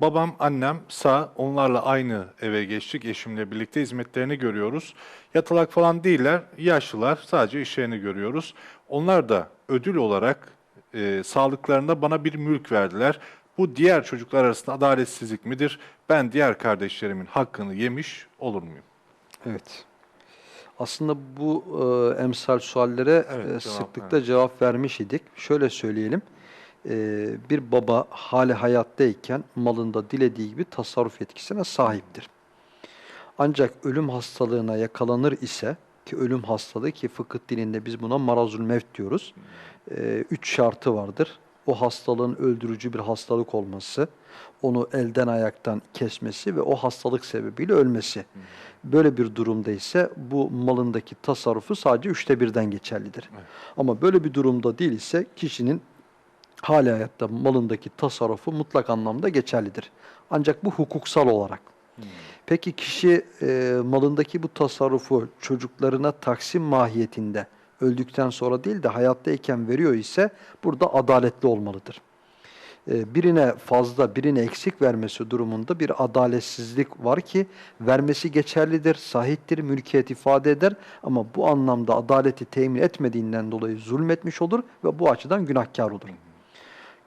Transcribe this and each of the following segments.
Babam, annem sağ. Onlarla aynı eve geçtik. Eşimle birlikte hizmetlerini görüyoruz. Yatalak falan değiller. Yaşlılar. Sadece işlerini görüyoruz. Onlar da ödül olarak e, sağlıklarında bana bir mülk verdiler. Bu diğer çocuklar arasında adaletsizlik midir? Ben diğer kardeşlerimin hakkını yemiş olur muyum? Evet. Aslında bu e, emsal suallere Evet, e, cevap, sıklıkla cevap vermiş idik. Şöyle söyleyelim. E, bir baba hali hayattayken malında dilediği gibi tasarruf yetkisine sahiptir. Ancak ölüm hastalığına yakalanır ise ki ölüm hastalığı ki fıkıh dilinde biz buna marazul mevt diyoruz. E, üç şartı vardır. O hastalığın öldürücü bir hastalık olması, onu elden ayaktan kesmesi ve o hastalık sebebiyle ölmesi. Böyle bir durumda ise bu malındaki tasarrufu sadece üçte birden geçerlidir. Ama böyle bir durumda değil ise kişinin hali hayatta malındaki tasarrufu mutlak anlamda geçerlidir. Ancak bu hukuksal olarak. Peki kişi e, malındaki bu tasarrufu çocuklarına taksim mahiyetinde öldükten sonra değil de hayattayken veriyor ise burada adaletli olmalıdır. E, birine fazla, birine eksik vermesi durumunda bir adaletsizlik var ki vermesi geçerlidir, sahiptir, mülkiyet ifade eder ama bu anlamda adaleti temin etmediğinden dolayı zulmetmiş olur ve bu açıdan günahkar olur.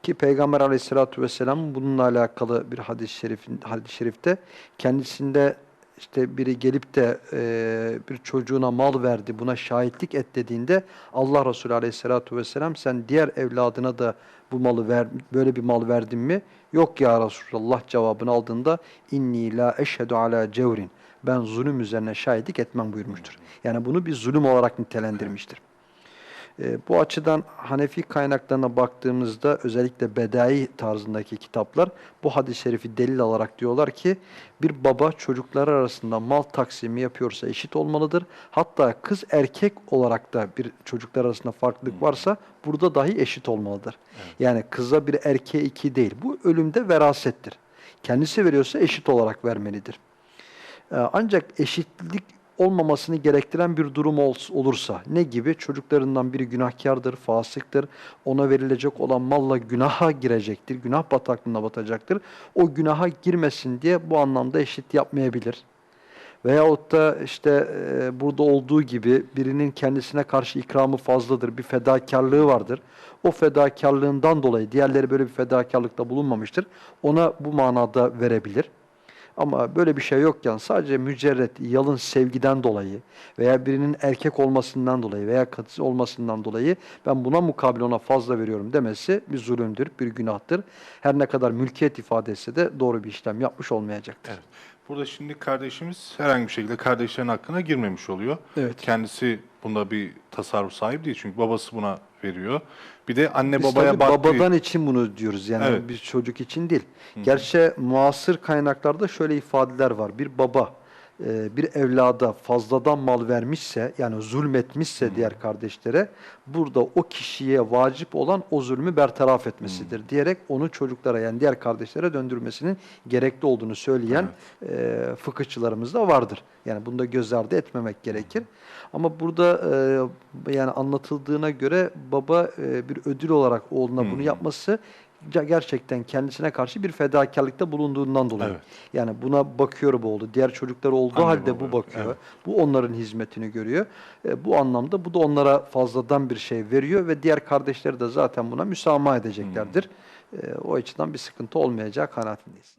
Ki Peygamber aleyhissalatü vesselam bununla alakalı bir hadis-i şerifin, hadis şerifte kendisinde işte biri gelip de e, bir çocuğuna mal verdi, buna şahitlik et dediğinde Allah Resulü aleyhissalatü vesselam sen diğer evladına da bu malı ver, böyle bir mal verdin mi? Yok ya Resulallah cevabını aldığında inni la eşhedü ala cevrin. Ben zulüm üzerine şahitlik etmem buyurmuştur. Yani bunu bir zulüm olarak nitelendirmiştir. E, bu açıdan Hanefi kaynaklarına baktığımızda özellikle bedai tarzındaki kitaplar bu hadis-i şerifi delil alarak diyorlar ki bir baba çocukları arasında mal taksimi yapıyorsa eşit olmalıdır. Hatta kız erkek olarak da bir çocuklar arasında farklılık varsa burada dahi eşit olmalıdır. Yani kıza bir erkeğe iki değil. Bu ölümde verasettir. Kendisi veriyorsa eşit olarak vermelidir. Ee, Ancak eşitlik olmamasını gerektiren bir durum ol- olursa ne gibi? Çocuklarından biri günahkardır, fasıktır. Ona verilecek olan malla günaha girecektir. Günah bataklığına batacaktır. O günaha girmesin diye bu anlamda eşit yapmayabilir. Veyahut da işte e, burada olduğu gibi birinin kendisine karşı ikramı fazladır, bir fedakarlığı vardır. O fedakarlığından dolayı diğerleri böyle bir fedakarlıkta bulunmamıştır. Ona bu manada verebilir. Ama böyle bir şey yokken sadece mücerret, yalın sevgiden dolayı veya birinin erkek olmasından dolayı veya kadın olmasından dolayı ben buna mukabil ona fazla veriyorum demesi bir zulümdür, bir günahtır. Her ne kadar mülkiyet ifade etse de doğru bir işlem yapmış olmayacaktır. Evet. Burada şimdi kardeşimiz herhangi bir şekilde kardeşlerin hakkına girmemiş oluyor. Evet. Kendisi bunda bir tasarruf sahibi değil çünkü babası buna veriyor. Bir de anne Biz babaya baktığı... babadan için bunu diyoruz yani Evet. bir çocuk için değil. Gerçi muasır kaynaklarda şöyle ifadeler var. Bir baba e, bir evlada fazladan mal vermişse yani zulmetmişse diğer kardeşlere burada o kişiye vacip olan o zulmü bertaraf etmesidir diyerek onu çocuklara yani diğer kardeşlere döndürmesinin gerekli olduğunu söyleyen e, fıkıhçılarımız da vardır. Yani bunu da göz ardı etmemek gerekir. Ama burada e, yani anlatıldığına göre baba e, bir ödül olarak oğluna bunu yapması gerçekten kendisine karşı bir fedakarlıkta bulunduğundan dolayı. Evet. Yani buna bakıyor bu oldu. Diğer çocuklar olduğu Anne halde baba, bu bakıyor. evet. Bu onların hizmetini görüyor. E, bu anlamda bu da onlara fazladan bir şey veriyor ve diğer kardeşleri de zaten buna müsamaha edeceklerdir. E, o açıdan bir sıkıntı olmayacağı kanaatindeyiz.